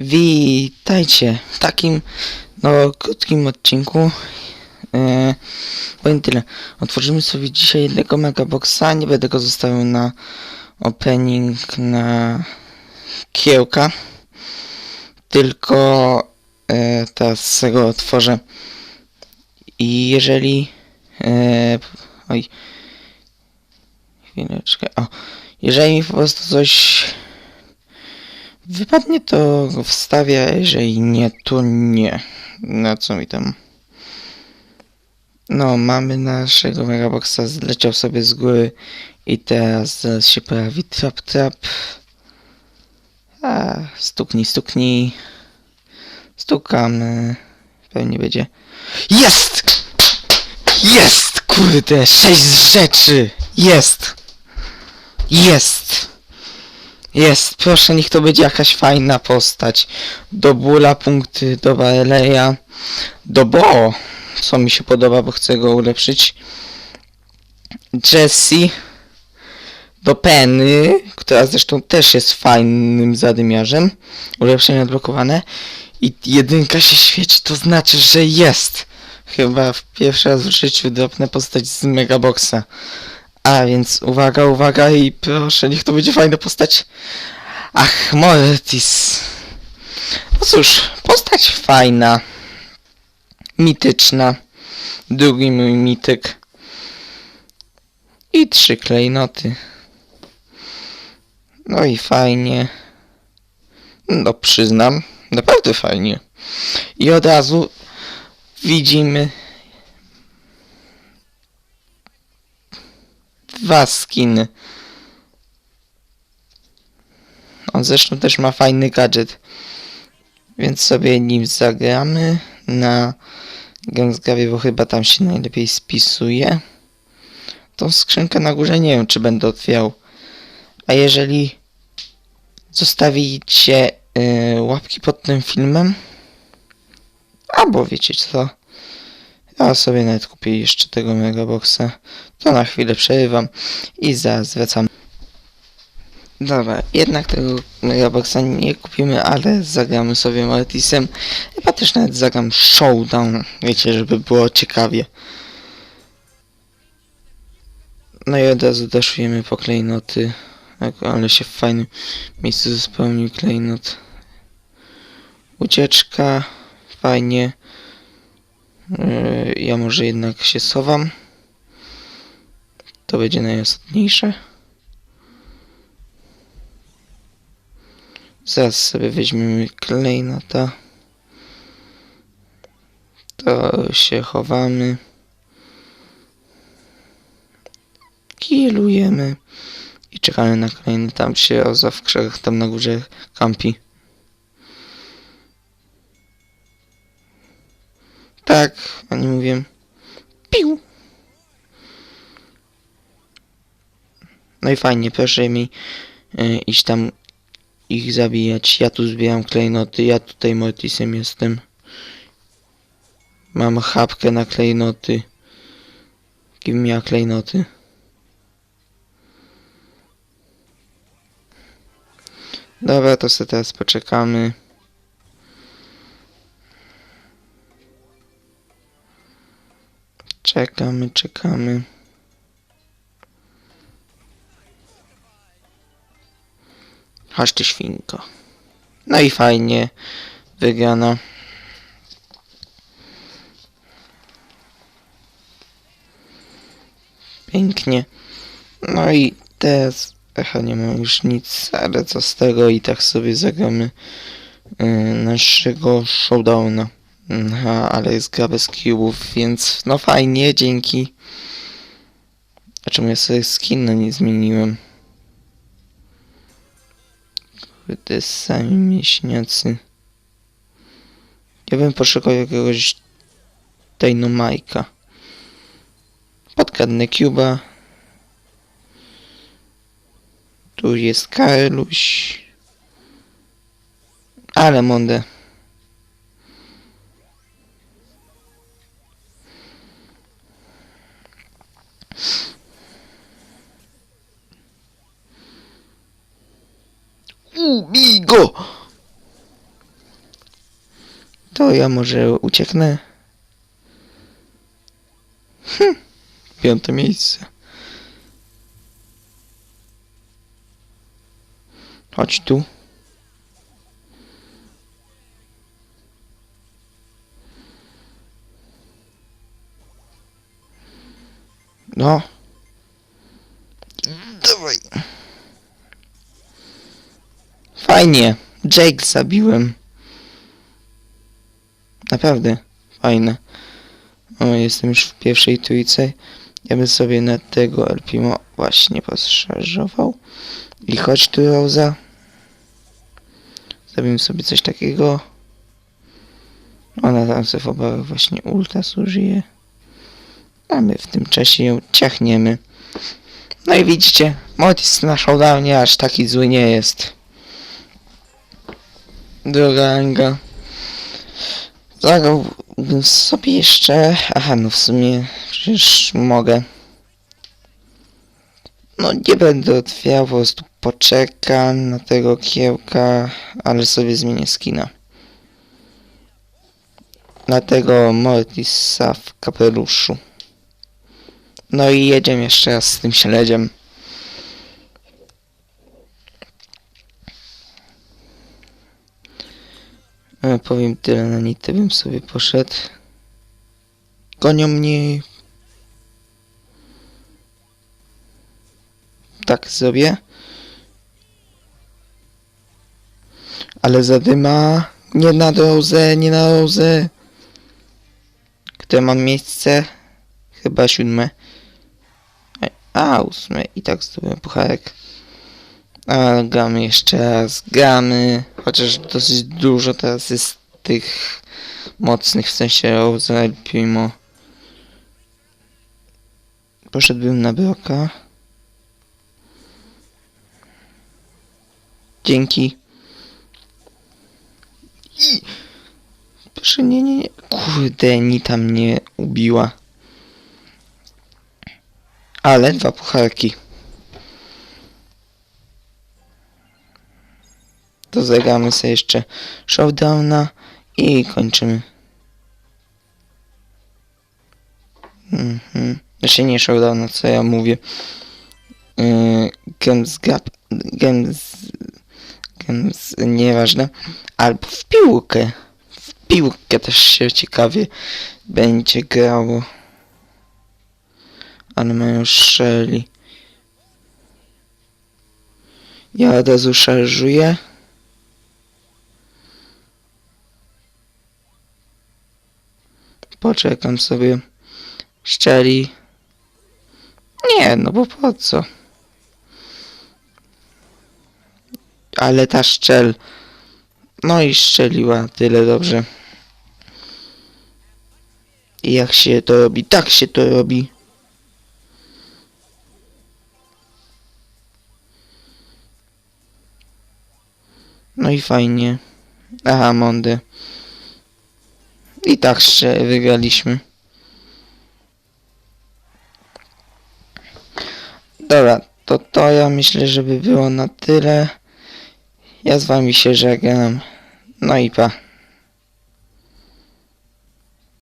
Witajcie w takim no krótkim odcinku. E, powiem tyle. Otworzymy sobie dzisiaj jednego megaboxa. Nie będę go zostawiał na opening na kiełka. Tylko e, teraz go otworzę. I jeżeli e, oj chwileczkę. O, jeżeli mi po prostu coś Wypadnie to wstawia, jeżeli nie, to nie. Na co mi tam? No, mamy naszego Megaboxa, zleciał sobie z góry i teraz zaraz się pojawi trap trap. A, stuknij, stuknij. Stukamy. Pewnie będzie. Jest! Jest! Kurde, sześć rzeczy! Jest! Jest! Jest, proszę, niech to będzie jakaś fajna postać. Do Bula punkty, do Bareleya, do Bo, co mi się podoba, bo chcę go ulepszyć. Jessie, do Penny, która zresztą też jest fajnym zadymiarzem. Ulepszenie odblokowane. I jedynka się świeci, to znaczy, że jest. Chyba w pierwszy raz w życiu dropnę postać z Megaboxa. A więc uwaga, uwaga i proszę, niech to będzie fajna postać. Ach, Mortis. No cóż, postać fajna. Mityczna. Drugi mój mityk. I trzy klejnoty. No i fajnie. No przyznam, naprawdę fajnie. I od razu widzimy dwa skiny. On zresztą też ma fajny gadżet. Więc sobie nim zagramy na Gensgawie, bo chyba tam się najlepiej spisuje. Tą skrzynkę na górze nie wiem, czy będę otwierał. A jeżeli zostawicie yy, łapki pod tym filmem, albo wiecie co, ja sobie nawet kupię jeszcze tego megaboxa. To na chwilę przerywam i zaraz wracam. Dobra, jednak tego megaboxa nie kupimy, ale zagramy sobie Mortisem. Chyba też nawet zagram Showdown, wiecie, żeby było ciekawie. No i od razu daszujemy po klejnoty. Tak, ale się w fajnym miejscu spełnił klejnot. Ucieczka, fajnie. Yy, ja może jednak się sowam. To będzie najistotniejsze. Zaraz sobie weźmiemy klejnota. To się chowamy. Kilujemy. I czekamy na klejnot. Tam się oza w krzakach tam na górze kampi. Tak, ani mówię. Piu. No i fajnie, proszę mi y, iść tam ich zabijać. Ja tu zbieram klejnoty, ja tutaj Mortisem jestem. Mam chapkę na klejnoty. Kim miała klejnoty? Dobra, to sobie teraz poczekamy. Czekamy, czekamy. Chodź ty świnko. No i fajnie. Wygrana. Pięknie. No i teraz... Echa, nie mam już nic, ale co z tego i tak sobie zagramy yy, naszego showdowna. Aha, ale jest gra bez cubów, więc no fajnie, dzięki. A czemu ja sobie skin nie zmieniłem? Kurde, sami mięśniacy. Ja bym poszukał jakiegoś Dynamajka. Podkradnę Cuba. Tu jest Karluś. Ale mądę. Ubij go! to ja może ucieknę. Hm, piąte miejsce. Chodź tu. No. Fajnie. Jake zabiłem. Naprawdę. Fajne. O, jestem już w pierwszej trójce. Ja bym sobie na tego Elpimo właśnie poszarżował. I chodź tu, Rosa. Zrobimy sobie coś takiego. Ona tam sobie w obawach właśnie ultas użyje. A my w tym czasie ją ciachniemy. No i widzicie, Mortis na showdownie aż taki zły nie jest. Droga Anga. Zagrałbym sobie jeszcze... Aha, no w sumie przecież mogę. No nie będę otwierał, po prostu poczekam na tego kiełka, ale sobie zmienię skina. Na tego Mortisa w kapeluszu. No i jedziemy jeszcze raz z tym śledziem. Powiem tyle, na nitę bym sobie poszedł. Gonią mnie. Tak zrobię. Ale zadyma. Nie na drodze, nie na drodze. Które mam miejsce? Chyba siódme. A, ósme. I tak zdobyłem pucharek. A, gramy jeszcze raz. Gramy. Chociaż dosyć dużo teraz jest tych mocnych, w sensie Rose, El Primo. Poszedłbym na broka. Dzięki. I... Proszę, nie, nie, nie. Kurde, Nita mnie ubiła. Ale dwa pucharki. To zagramy sobie jeszcze showdowna i kończymy. Mhm. Znaczy nie showdowna, co ja mówię. Yy, games Gap. Games... Games... Nieważne. Albo w piłkę. W piłkę też się ciekawie będzie grało. Ale mają Shelly. Ja od razu szarżuję. Poczekam sobie. Szczeli. Nie, no bo po co? Ale ta szczel. No i szczeliła tyle dobrze. I jak się to robi? Tak się to robi. No i fajnie. Aha, Mondy. I tak jeszcze wygraliśmy. Dobra, to to ja myślę, żeby było na tyle. Ja z wami się żegnam. No i pa.